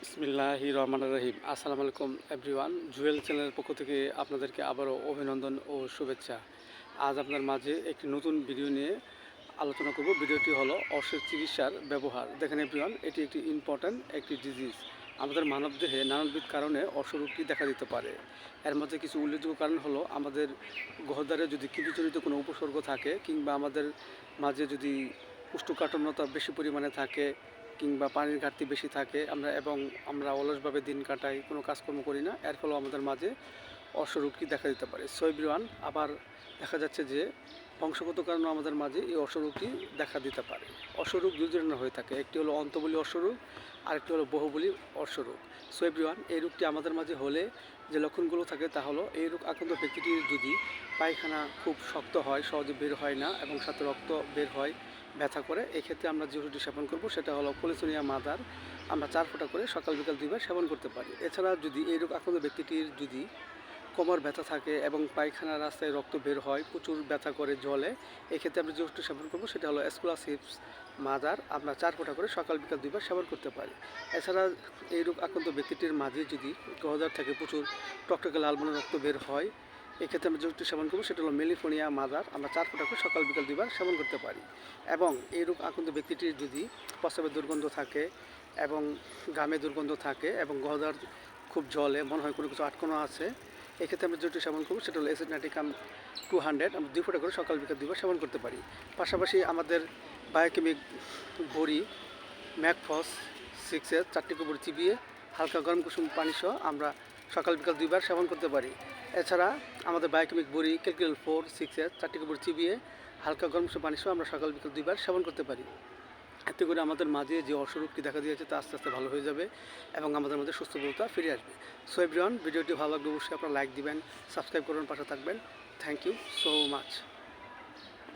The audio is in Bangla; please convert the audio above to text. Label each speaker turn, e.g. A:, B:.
A: বিসমিল্লাহ রহমান রহিম। আসসালামু আলাইকুম এভরিওয়ান। জুয়েল চ্যানেলের পক্ষ থেকে আপনাদেরকে আবারও অভিনন্দন ও শুভেচ্ছা। আজ আপনার মাঝে একটি নতুন ভিডিও নিয়ে আলোচনা করব। ভিডিওটি হলো অর্শের চিকিৎসার ব্যবহার। দেখেন এভরিওয়ান, এটি একটি ইম্পর্ট্যান্ট একটি ডিজিজ আমাদের মানবদেহে নানানবিধ কারণে অর্শরোগটি দেখা দিতে পারে। এর মধ্যে কিছু উল্লেখযোগ্য কারণ হলো আমাদের গহদারে যদি কৃমিজনিত কোনো উপসর্গ থাকে কিংবা আমাদের মাঝে যদি কুষ্ঠকাঠিন্যতা বেশি পরিমাণে থাকে কিংবা পানির ঘাটতি বেশি থাকে, আমরা এবং আমরা অলসভাবে দিন কাটাই, কোনো কাজকর্ম করি না। এর ফলেও আমাদের মাঝে অসরোগটি দেখা দিতে পারে। সৈব্রিওয়ান আবার দেখা যাচ্ছে যে বংশগত কারণে আমাদের মাঝে এই অসরোগটি দেখা দিতে পারে। অসরোগ দুই ধরনের হয়ে থাকে। একটি হলো অন্তবলী অসরোগ আরেকটি হলো বহুবলী অসরোগ সৈব্রিওয়ান এই রোগটি আমাদের মাঝে হলে যে লক্ষণগুলো থাকে তা হলো, এই রোগ আক্রান্ত ব্যক্তিটির যদি পায়খানা খুব শক্ত হয়, সহজে বের হয় না এবং সাথে রক্ত বের হয় ব্যথা করে, এক্ষেত্রে আমরা যে ওষুধটি সেবন করব সেটা হলো পলিসোনিয়া মাদার আমরা চার ফোঁটা করে সকাল, বিকাল দুইবার সেবন করতে পারি। এছাড়া যদি এই রোগ আক্রান্ত ব্যক্তিটির যদি কোমর ব্যথা থাকে এবং পায়খানা রাস্তায় রক্ত বের হয়, প্রচুর ব্যথা করে জলে, এক্ষেত্রে আমরা যে ওষুধটি সেবন করব সেটা হলো এসকুলাসিপস মাদার আমরা চার ফোঁটা করে সকাল, বিকাল দুইবার সেবন করতে পারি। এছাড়া এই রোগ আক্রান্ত ব্যক্তিটির মাঝে যদি গহদার থেকে, প্রচুর টকটকে লাল রক্ত বের হয় এক্ষেত্রে আমরা যে ওষুধটি সেবন করব, সেটা হলো মেলিফোনিয়া, মাদার। আমরা চার ফোঁটা করে সকাল, বিকাল দুইবার সেবন করতে পারি। এবং এই রোগ আক্রান্ত ব্যক্তিটির যদি প্রস্রাবের দুর্গন্ধ থাকে এবং গামে দুর্গন্ধ থাকে এবং গহদার খুব জলে মনে হয় কোনো কিছু আটকানো আছে, এক্ষেত্রে আমরা যেটি সেবন করব, সেটা হলো এসিড নাটিকাম টু হান্ড্রেড আমরা দুই ফোঁটা করে সকাল, বিকাল দুইবার সেবন করতে পারি। পাশাপাশি আমাদের বায়োকেমিক বড়ি, ম্যাকফস সিক্সের চারটি কুপুর চিবিয়ে হালকা গরম কুসুম পানি সহ আমরা সকাল বিকাল দুইবার সেবন করতে পারি। এছাড়া আমাদের বায়োকেমিক বড়ি ক্যালকুলেল ফোর সিক্স এস চারটি কুপুর চিবিয়ে হালকা গরম সব পানি সহ আমরা সকাল বিকাল দুইবার সেবন করতে পারি। এতে করে আমাদের মাঝে যে অসুরোগটি দেখা দিয়েছে তা আস্তে আস্তে ভালো হয়ে যাবে এবং আমাদের মধ্যে সুস্থবতা ফিরে আসবে। সো এভরিওয়ান ভিডিওটি ভালো লাগলে অবশ্যই আপনারা লাইক দিবেন সাবস্ক্রাইব করবেন, পাশে থাকবেন। Thank you so much